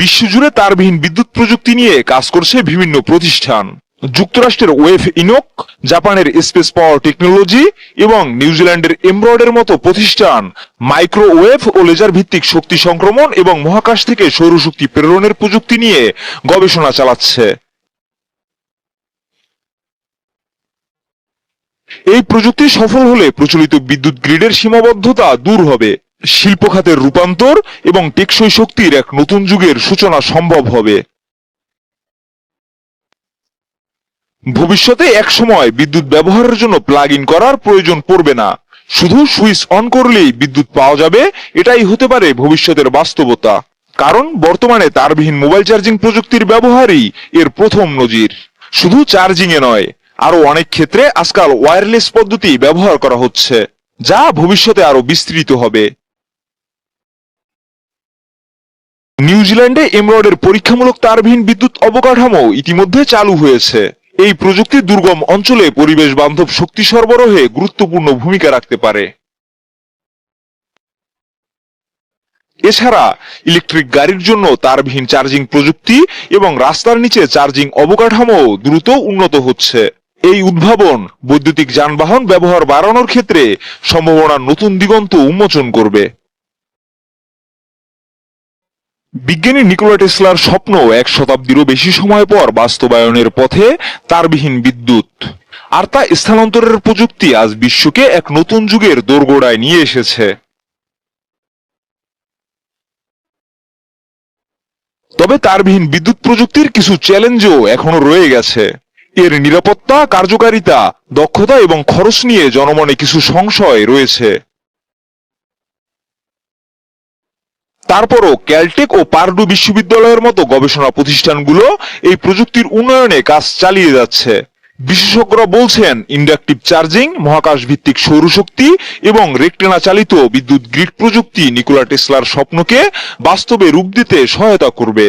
বিশ্বজুড়ে তারবিহীন বিদ্যুৎ প্রযুক্তি নিয়ে কাজ করছে বিভিন্ন প্রতিষ্ঠান। যুক্তরাষ্ট্রের ওয়েভ ইনোক, জাপানের স্পেস পাওয়ার টেকনোলজি এবং নিউজিল্যান্ডের এমব্রয়েডের মতো প্রতিষ্ঠান মাইক্রোওয়েভ ও লেজার ভিত্তিক শক্তি সংক্রমণ এবং মহাকাশ থেকে সৌরশক্তি প্রেরণের প্রযুক্তি নিয়ে গবেষণা চালাচ্ছে। এই প্রযুক্তি সফল হলে প্রচলিত বিদ্যুৎ গ্রিডের সীমাবদ্ধতা দূর হবে। শিল্প খাতের রূপান্তর এবং টেকসই শক্তির এক নতুন যুগের সূচনা সম্ভব হবে। ভবিষ্যতে এক সময় বিদ্যুৎ ব্যবহারের জন্য প্লাগ ইন করার প্রয়োজন পড়বে না। শুধু সুইচ অন করলেই বিদ্যুৎ পাওয়া যাবে, এটাই হতে পারে ভবিষ্যতের বাস্তবতা। কারণ বর্তমানে তারবিহীন মোবাইল চার্জিং প্রযুক্তির ব্যবহারই এর প্রথম নজির। শুধু চার্জিং এ নয় আরও অনেক ক্ষেত্রে আজকাল ওয়্যারলেস পদ্ধতি ব্যবহার করা হচ্ছে, যা ভবিষ্যতে আরও বিস্তৃত হবে। নিউজিল্যান্ডে এমরয়েডের পরীক্ষামূলক তারবিহীন বিদ্যুৎ অবকাঠামো ইতিমধ্যে চালু হয়েছে। এই প্রযুক্তি দুর্গম অঞ্চলে পরিবেশ বান্ধব শক্তি সরবরাহে গুরুত্বপূর্ণ ভূমিকা রাখতে পারে। এছাড়া, ইলেকট্রিক গাড়ির জন্য তারবিহীন চার্জিং প্রযুক্তি এবং রাস্তার নিচে চার্জিং অবকাঠামো দ্রুত উন্নত হচ্ছে। এই উদ্ভাবন বৈদ্যুতিক যানবাহন ব্যবহার বাড়ানোর ক্ষেত্রে সম্ভাবনার নতুন দিগন্ত উন্মোচন করবে। বিজ্ঞানী নিকোলা টেসলার স্বপ্ন এক শতাব্দীরও বেশি সময় পর বাস্তবায়নের পথে তারবিহীন বিদ্যুৎ। আর তা স্থানান্তরের প্রযুক্তি আজ বিশ্বকে এক নতুন যুগের দোরগোড়ায় নিয়ে এসেছে। তবে তারবিহীন বিদ্যুৎ প্রযুক্তির কিছু চ্যালেঞ্জও এখনও রয়ে গেছে। এর নিরাপত্তা, কার্যকারিতা, দক্ষতা এবং খরচ নিয়ে জনমনে কিছু সংশয় রয়েছে। তারপরও ক্যালটেক ও পার্ডু বিশ্ববিদ্যালয়ের মতো গবেষণা প্রতিষ্ঠানগুলো এই প্রযুক্তির উন্নয়নে কাজ চালিয়ে যাচ্ছে। বিশেষজ্ঞরা বলছেন, ইন্ডাকটিভ চার্জিং মহাকাশ ভিত্তিক সৌরশক্তি এবং রেকটেনা চালিত বিদ্যুৎ গ্রিড প্রযুক্তি নিকোলা টেসলার স্বপ্নকে বাস্তবে রূপ দিতে সহায়তা করবে।